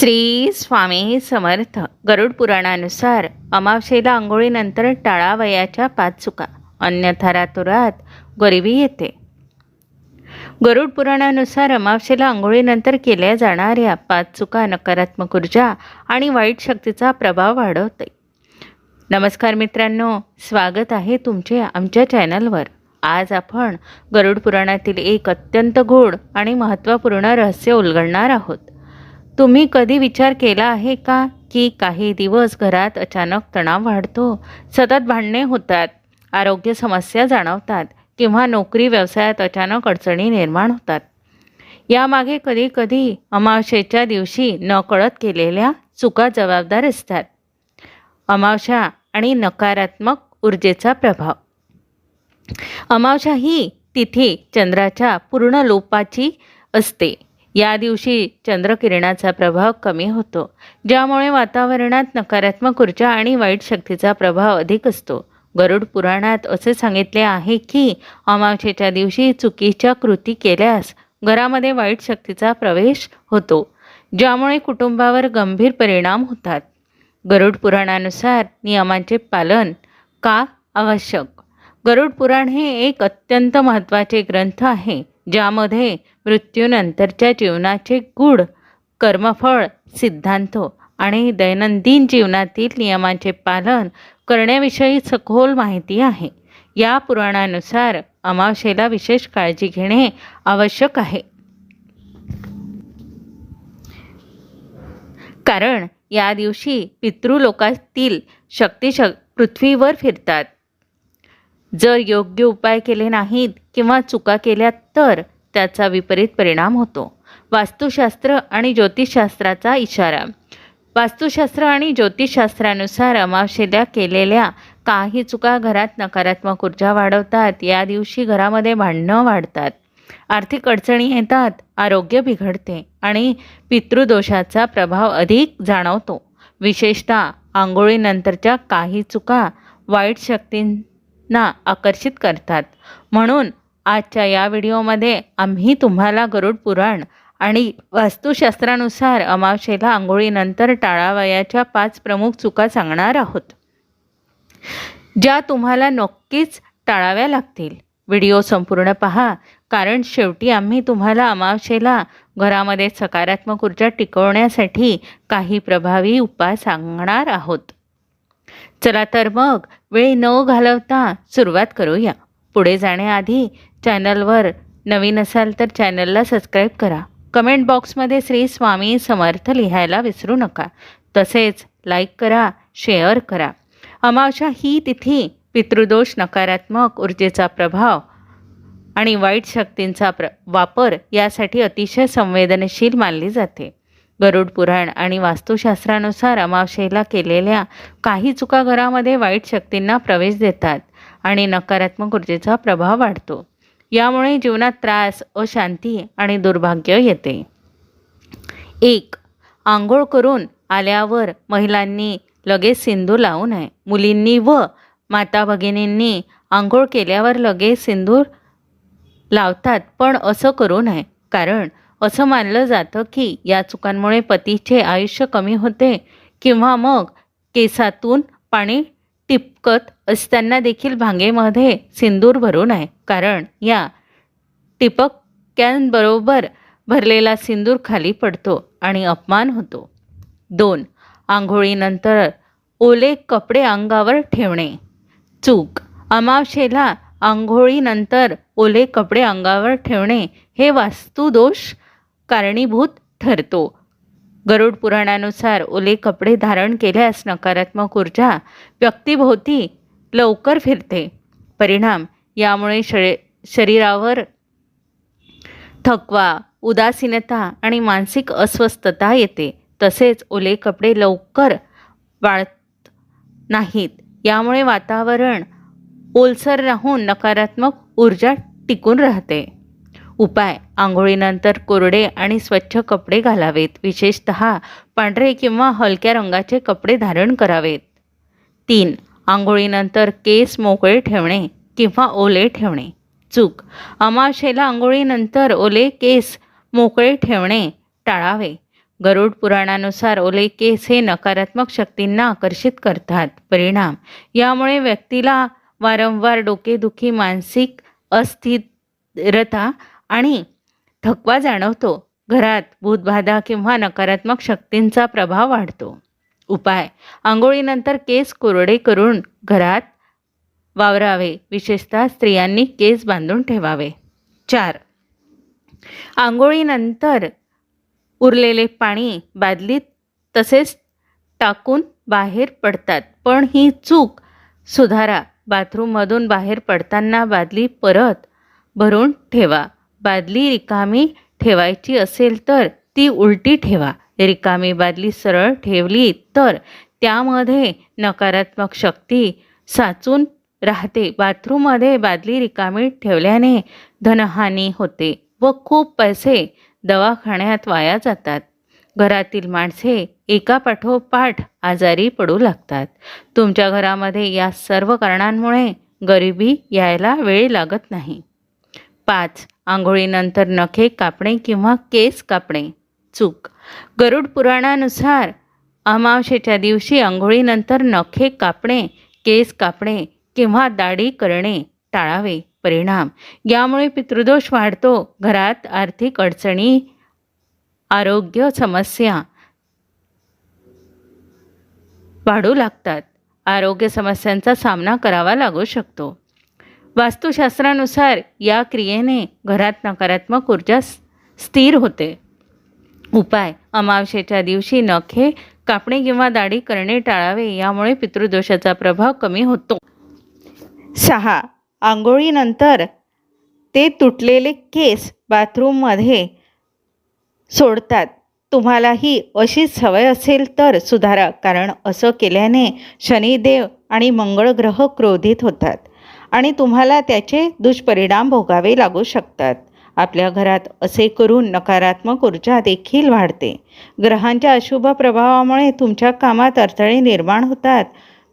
श्री स्वामी समर्थ. गरुड पुराणानुसार अमावशेला आंघोळीनंतर टाळावयाच्या पाच चुका अन्यथा रातोरात गरिबी येते. गरुड पुराणानुसार अमावशेला आंघोळीनंतर केल्या जाणाऱ्या पाच चुका नकारात्मक ऊर्जा आणि वाईट शक्तीचा प्रभाव वाढवते. नमस्कार मित्रांनो स्वागत आहे तुमचे आमच्या चॅनलवर. आज आपण गरुड पुराणातील एक अत्यंत गोड आणि महत्त्वपूर्ण रहस्य उलगडणार आहोत. तुम्ही कधी विचार केला आहे का की काही दिवस घरात अचानक तणाव वाढतो? सतत भांडणे होतात आरोग्य समस्या जाणवतात किंवा नोकरी व्यवसायात अचानक अडचणी निर्माण होतात. यामागे कधी कधी अमावस्येच्या दिवशी नकळत केलेल्या चुका जबाबदार असतात. अमावस्या आणि नकारात्मक ऊर्जेचा प्रभाव. अमावस्या ही तिथी चंद्राच्या पूर्ण लोपाची असते. या दिवशी चंद्रकिरणाचा प्रभाव कमी होतो ज्यामुळे वातावरणात नकारात्मक ऊर्जा आणि वाईट शक्तीचा प्रभाव अधिक असतो. गरुड पुराणात असे सांगितले आहे की अमावशेच्या दिवशी चुकीच्या कृती केल्यास घरामध्ये वाईट शक्तीचा प्रवेश होतो ज्यामुळे कुटुंबावर गंभीर परिणाम होतात. गरुड पुराणानुसार नियमांचे पालन का आवश्यक? गरुड पुराण हे एक अत्यंत महत्त्वाचे ग्रंथ आहे. ज्यामध्ये मृत्यूनंतरच्या जीवनाचे गूढ कर्मफळ सिद्धांत आणि दैनंदिन जीवनातील नियमांचे पालन करण्याविषयी सखोल माहिती आहे. या पुराणानुसार अमावशेला विशेष काळजी घेणे आवश्यक आहे. कारण या दिवशी पितृलोकातील शक्ती शक पृथ्वीवर फिरतात. जर योग्य उपाय केले नाहीत किंवा चुका केल्या तर त्याचा विपरीत परिणाम होतो. वास्तुशास्त्र आणि ज्योतिषशास्त्राचा इशारा. वास्तुशास्त्र आणि ज्योतिषशास्त्रानुसार अमावशेला केलेल्या काही चुका घरात नकारात्मक ऊर्जा वाढवतात. या दिवशी घरामध्ये भांडणं वाढतात. आर्थिक अडचणी येतात. आरोग्य बिघडते आणि पितृदोषाचा प्रभाव अधिक जाणवतो. विशेषतः आंघोळीनंतरच्या काही चुका वाईट शक्तींना आकर्षित करतात. म्हणून आजच्या या व्हिडिओमध्ये आम्ही तुम्हाला गरुड पुराण आणि वास्तुशास्त्रानुसार अमावशेला आंघोळीनंतर टाळावयाच्या पाच प्रमुख चुका सांगणार आहोत. ज्या तुम्हाला नक्कीच टाळाव्या लागतील. व्हिडिओ संपूर्ण पहा कारण शेवटी आम्ही तुम्हाला अमावशेला घरामध्ये सकारात्मक ऊर्जा टिकवण्यासाठी काही प्रभावी उपाय सांगणार आहोत. चला तर मग वेळ न घालवता सुरुवात करूया. पुढे जाण्याआधी चॅनलवर नवीन असाल तर चॅनलला सबस्क्राईब करा. कमेंट बॉक्समध्ये श्री स्वामी समर्थ लिहायला विसरू नका. तसेच लाईक करा शेअर करा. अमावशा ही तिथी पितृदोष नकारात्मक ऊर्जेचा प्रभाव आणि वाईट शक्तींचा प्र वापर यासाठी अतिशय संवेदनशील मानली जाते. गरुड पुराण आणि वास्तुशास्त्रानुसार अमावशेला केलेल्या काही चुका घरामध्ये वाईट शक्तींना प्रवेश देतात आणि नकारात्मक ऊर्जेचा प्रभाव वाढतो. यामुळे जीवनात त्रास अशांती आणि दुर्भाग्य येते. एक आंघोळ करून आल्यावर महिलांनी लगेच सिंधू लावू नये. मुलींनी व माता भगिनींनी आंघोळ केल्यावर लगेच सिंदूर लावतात पण असं करू नये. कारण असं मानलं जातं की या चुकांमुळे पतीचे आयुष्य कमी होते किंवा मग केसातून पाणी टिपकत असताना देखील भांगेमध्ये सिंदूर भरू नये. कारण या टिपक्यांबरोबर भरलेला सिंदूर खाली पडतो आणि अपमान होतो. दोन. आंघोळीनंतर ओले कपडे अंगावर ठेवणे. चूक. अमावशेला आंघोळीनंतर ओले कपडे अंगावर ठेवणे हे वास्तुदोष कारणीभूत ठरतो. गरुड पुराणानुसार ओले कपडे धारण केल्यास नकारात्मक ऊर्जा व्यक्तीभोवती लवकर फिरते. परिणाम यामुळे शरी शरीरावर थकवा उदासीनता आणि मानसिक अस्वस्थता येते. तसेच ओले कपडे लवकर वाळत नाहीत. यामुळे वातावरण ओलसर राहून नकारात्मक ऊर्जा टिकून राहते. उपाय. आंघोळीनंतर कोरडे आणि स्वच्छ कपडे घालावेत. विशेषत पांढरे किंवा हलक्या रंगाचे कपडे धारण करावेत. तीन. आंघोळीनंतर केस मोकळे ठेवणे किंवा ओले ठेवणे. चूक. अमावशेला आंघोळीनंतर ओले केस मोकळे ठेवणे टाळावे. गरुड पुराणानुसार ओले केस हे नकारात्मक शक्तींना आकर्षित करतात. परिणाम. यामुळे व्यक्तीला वारंवार डोकेदुखी मानसिक अस्थिरता आणि थकवा जाणवतो. घरात भूतबाधा किंवा नकारात्मक शक्तींचा प्रभाव वाढतो. उपाय. आंघोळीनंतर केस कोरडे करून घरात वावरावे. विशेषतः स्त्रियांनी केस बांधून ठेवावे. चार. आंघोळीनंतर उरलेले पाणी बादलीत तसेच टाकून बाहेर पडतात. पण ही चूक सुधारा. बाथरूममधून बाहेर पडताना बादली परत भरून ठेवा. बादली रिकामी ठेवायची असेल तर ती उलटी ठेवा. रिकामी बादली सरळ ठेवली तर त्यामध्ये नकारात्मक शक्ती साचून राहते. बाथरूममध्ये बादली रिकामी ठेवल्याने धनहानी होते व खूप पैसे दवाखान्यात वाया जातात. घरातील माणसे एकापाठोपाठ आजारी पडू लागतात. तुमच्या घरामध्ये या सर्व कारणांमुळे गरिबी यायला वेळ लागत नाही. पाच. आंघोळीनंतर नखे कापणे किंवा केस कापणे. चूक. गरुड पुराणानुसार अमावशेच्या दिवशी आंघोळीनंतर नखे कापणे केस कापणे किंवा दाढी करणे टाळावे. परिणाम. यामुळे पितृदोष वाढतो. घरात आर्थिक अडचणी आरोग्य समस्या वाढू लागतात. आरोग्य समस्यांचा सामना करावा लागू शकतो. वास्तुशास्त्रानुसार या क्रियेने घरात नकारात्मक ऊर्जा स्थिर होते. उपाय अमावशेच्या दिवशी नखे कापणे किंवा दाढी करणे टाळावे यामुळे पितृदोषाचा प्रभाव कमी होतो. सहा आंघोळीनंतर ते तुटलेले केस बाथरूममध्ये सोडतात. तुम्हालाही अशीच सवय असेल तर सुधारा कारण असं केल्याने शनिदेव आणि मंगळ ग्रह क्रोधित होतात. आणि तुम्हाला त्याचे दुष्परिणाम भोगावे लागू शकतात. आपल्या घरात असे करून नकारात्मक ऊर्जा देखील वाढते. ग्रहांच्या अशुभ प्रभावामुळे तुमच्या कामात अडथळे निर्माण होतात.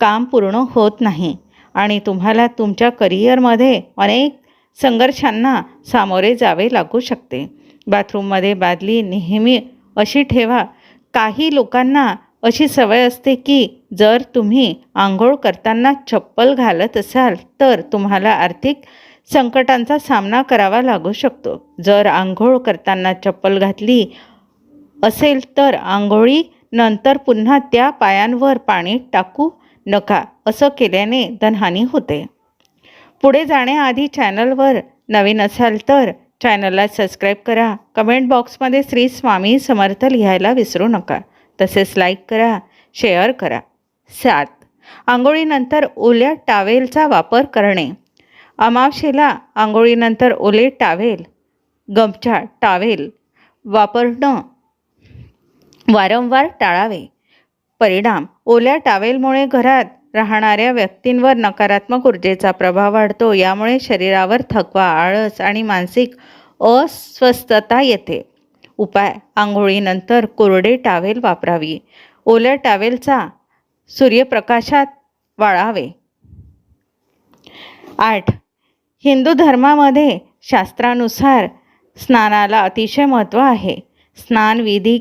काम पूर्ण होत नाही. आणि तुम्हाला तुमच्या करिअरमध्ये अनेक संघर्षांना सामोरे जावे लागू शकते. बाथरूममध्ये बादली नेहमी अशी ठेवा. काही लोकांना अशी सवय असते की जर तुम्ही आंघोळ करताना चप्पल घालत असाल तर तुम्हाला आर्थिक संकटांचा सामना करावा लागू शकतो. जर आंघोळ करताना चप्पल घातली असेल तर आंघोळी नंतर पुन्हा त्या पायांवर पाणी टाकू नका असं केल्याने धनहानी होते. पुढे जाण्याआधी चॅनलवर नवीन असाल तर चॅनलला सबस्क्राईब करा. कमेंट बॉक्समध्ये श्री स्वामी समर्थ लिहायला विसरू नका. तसेच लाईक करा शेअर करा. सात. आंघोळीनंतर ओल्या टावेलचा वापर करणे. अमावशेला आंघोळीनंतर ओले टावेल गमछा टावेल वापरणं. वारंवार टाळावे. परिणाम ओल्या टावेलमुळे घरात राहणाऱ्या व्यक्तींवर नकारात्मक ऊर्जेचा प्रभाव वाढतो यामुळे शरीरावर थकवा आळस आणि मानसिक अस्वस्थता येते. उपाय आंघोळीनंतर कोरडे टावेल वापरावी. ओल्या टावेलचा सूर्यप्रकाशात वाळावे. आठ. हिंदू धर्मामध्ये शास्त्रानुसार स्नानाला अतिशय महत्त्व आहे. स्नानविधी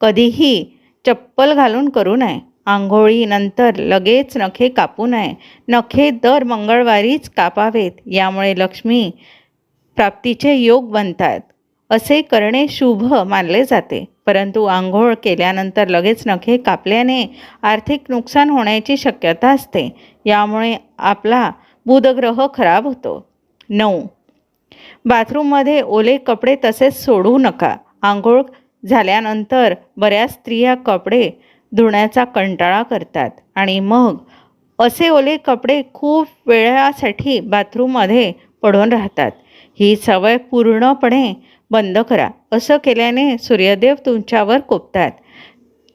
कधीही चप्पल घालून करू नये. आंघोळीनंतर लगेच नखे कापू नये. नखे दर मंगळवारीच कापावेत. यामुळे लक्ष्मी प्राप्तीचे योग बनतात. असे करणे शुभ मानले जाते. परंतु आंघोळ केल्यानंतर लगेच नखे कापल्याने आर्थिक नुकसान होण्याची शक्यता असते. यामुळे आपला बुधग्रह खराब होतो. नऊ. बाथरूममध्ये ओले कपडे तसेच सोडू नका. आंघोळ झाल्यानंतर बऱ्याच स्त्रिया कपडे धुण्याचा कंटाळा करतात. आणि मग असे ओले कपडे खूप वेळासाठी बाथरूममध्ये पडून राहतात. ही सवय पूर्णपणे बंद करा. असं केल्याने सूर्यदेव तुमच्यावर कोपतात.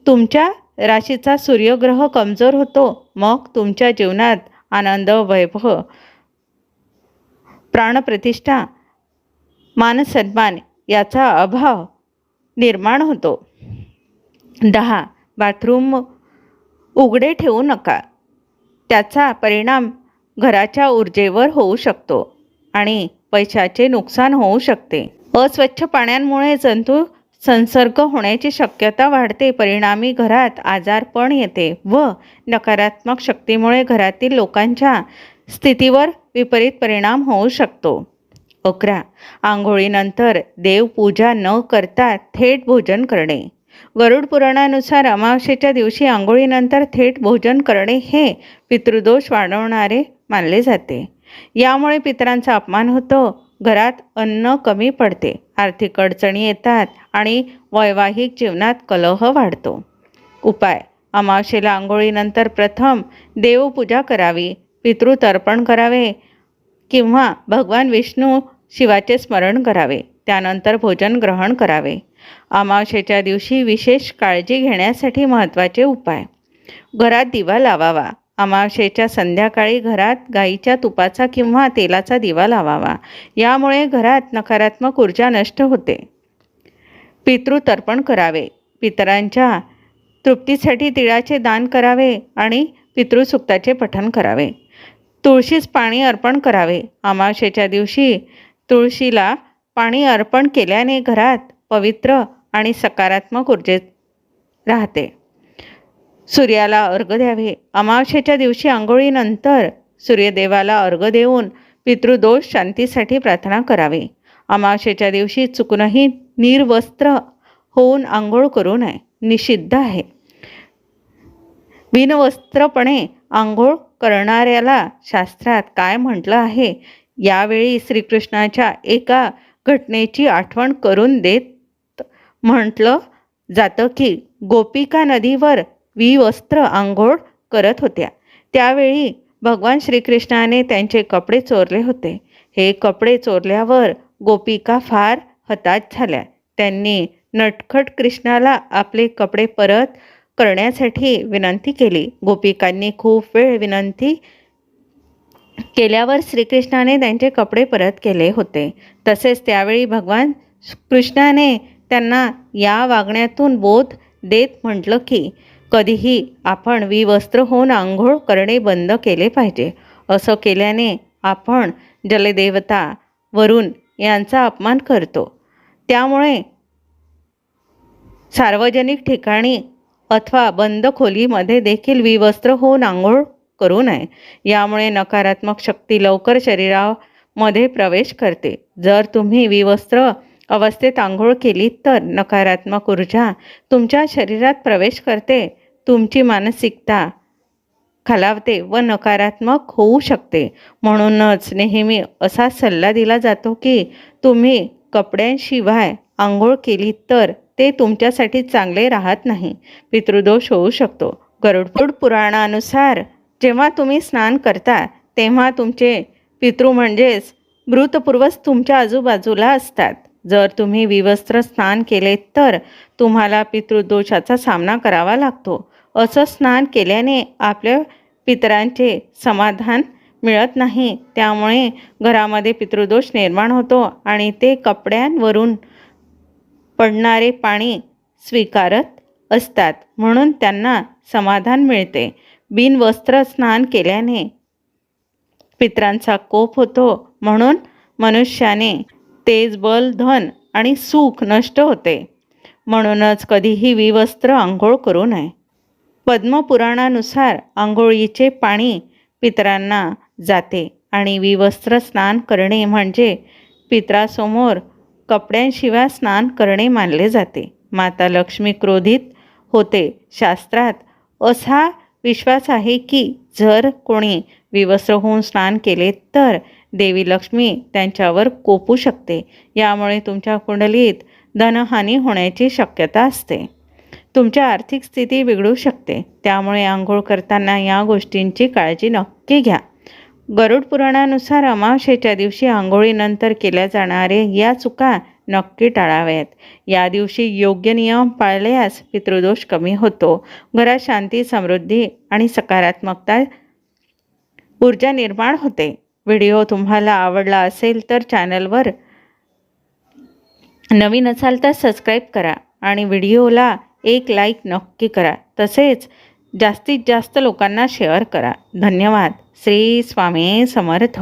तुमच्या राशीचा सूर्यग्रह कमजोर होतो. मग तुमच्या जीवनात आनंद वैभव प्राणप्रतिष्ठा मानसन्मान याचा अभाव निर्माण होतो. दहा. बाथरूम उघडे ठेवू नका. त्याचा परिणाम घराच्या ऊर्जेवर होऊ शकतो आणि पैशाचे नुकसान होऊ शकते. अस्वच्छ पाण्यामुळे जंतू संसर्ग होण्याची शक्यता वाढते. परिणामी घरात आजारपण येते व नकारात्मक शक्तीमुळे घरातील लोकांच्या स्थितीवर विपरीत परिणाम होऊ शकतो. अकरा. आंघोळीनंतर देवपूजा न करता थेट भोजन करणे. गरुड पुराणानुसार अमावस्येच्या दिवशी आंघोळीनंतर थेट भोजन करणे हे पितृदोष वाढवणारे मानले जाते. यामुळे पितरांचा अपमान होतो घरात अन्न कमी पडते आर्थिक अडचणी येतात आणि वैवाहिक जीवनात कलह वाढतो. उपाय अमावशेला आंघोळीनंतर प्रथम देवपूजा करावी पितृतर्पण करावे किंवा भगवान विष्णू शिवाचे स्मरण करावे त्यानंतर भोजन ग्रहण करावे. अमावशेच्या दिवशी विशेष काळजी घेण्यासाठी महत्त्वाचे उपाय. घरात दिवा लावावा अमावशेच्या संध्याकाळी घरात गाईच्या तुपाचा किंवा तेलाचा दिवा लावावा. यामुळे घरात नकारात्मक ऊर्जा नष्ट होते. पितृतर्पण करावे. पितरांच्या तृप्तीसाठी तिळाचे दान करावे आणि पितृसुक्ताचे पठण करावे. तुळशीस पाणी अर्पण करावे. अमावशेच्या दिवशी तुळशीला पाणी अर्पण केल्याने घरात पवित्र आणि सकारात्मक ऊर्जेत राहते. सूर्याला अर्घ द्यावे. अमावस्येच्या दिवशी आंघोळीनंतर सूर्यदेवाला अर्घ देऊन पितृदोष शांतीसाठी प्रार्थना करावी. अमावस्येच्या दिवशी चुकूनही निर्वस्त्र होऊन आंघोळ करू नये. निषिद्ध आहे. बिनवस्त्रपणे आंघोळ करणाऱ्याला शास्त्रात काय म्हटलं आहे? यावेळी श्रीकृष्णाच्या एका घटनेची आठवण करून देत म्हटलं जातं की गोपिका नदीवर विवस्त्र आंघोळ करत होत्या. त्यावेळी भगवान श्रीकृष्णाने त्यांचे कपडे चोरले होते. हे कपडे चोरल्यावर गोपिका फार हताश झाल्या. त्यांनी नटखट कृष्णाला आपले कपडे परत करण्यासाठी विनंती केली. गोपिकांनी खूप वेळ विनंती केल्यावर श्रीकृष्णाने त्यांचे कपडे परत केले होते. तसेच त्यावेळी भगवान कृष्णाने त्यांना या वागण्यातून बोध देत म्हटलं की कधीही आपण विवस्त्र होऊन आंघोळ करणे बंद केले पाहिजे. असं केल्याने आपण जलदेवता वरून यांचा अपमान करतो. त्यामुळे सार्वजनिक ठिकाणी अथवा बंद खोलीमध्ये देखील विवस्त्र होऊन आंघोळ करू नये. यामुळे नकारात्मक शक्ती लवकर शरीरामध्ये प्रवेश करते. जर तुम्ही विवस्त्र अवस्थेत आंघोळ केली तर नकारात्मक ऊर्जा तुमच्या शरीरात प्रवेश करते. तुमची मानसिकता खालावते व नकारात्मक होऊ शकते. म्हणूनच नेहमी असा सल्ला दिला जातो की तुम्ही कपड्यांशिवाय आंघोळ केली तर ते तुमच्यासाठी चांगले राहत नाही. पितृदोष होऊ शकतो. गरुडपूड पुराणानुसार जेव्हा तुम्ही स्नान करता तेव्हा तुमचे पितृ म्हणजेच मृतपूर्वज तुमच्या आजूबाजूला असतात. जर तुम्ही विवस्त्र स्नान केले तर तुम्हाला पितृदोषाचा सामना करावा लागतो. असं स्नान केल्याने आपल्या पितरांचे समाधान मिळत नाही. त्यामुळे घरामध्ये पितृदोष निर्माण होतो आणि ते कपड्यांवरून पडणारे पाणी स्वीकारत असतात. म्हणून त्यांना समाधान मिळते. बिनवस्त्र स्नान केल्याने पित्रांचा कोप होतो. म्हणून मनुष्याने तेज बल धन आणि सुख नष्ट होते. म्हणूनच कधीही विवस्त्र आंघोळ करू नये. पद्मपुराणानुसार आंघोळीचे पाणी पितरांना जाते आणि विवस्त्र स्नान करणे म्हणजे पित्रासमोर कपड्यांशिवाय स्नान करणे मानले जाते. माता लक्ष्मी क्रोधित होते. शास्त्रात असा विश्वास आहे की जर कोणी विवस्त्र होऊन स्नान केले तर देवी लक्ष्मी त्यांच्यावर कोपू शकते. यामुळे तुमच्या कुंडलीत धनहानी होण्याची शक्यता असते. तुमच्या आर्थिक स्थिती बिघडू शकते. त्यामुळे आंघोळ करताना या गोष्टींची काळजी नक्की घ्या. गरुड पुराणानुसार अमावशेच्या दिवशी आंघोळीनंतर केल्या जाणारे या चुका नक्की टाळाव्यात. या दिवशी योग्य नियम पाळल्यास पितृदोष कमी होतो. घरात शांती समृद्धी आणि सकारात्मकता ऊर्जा निर्माण होते. व्हिडिओ तुम्हाला आवडला असेल तर चॅनलवर नवीन असाल तर सबस्क्राईब करा आणि व्हिडिओला एक लाईक नक्की करा. तसेच जास्तीत जास्त लोकांना शेअर करा. धन्यवाद. श्री स्वामी समर्थ.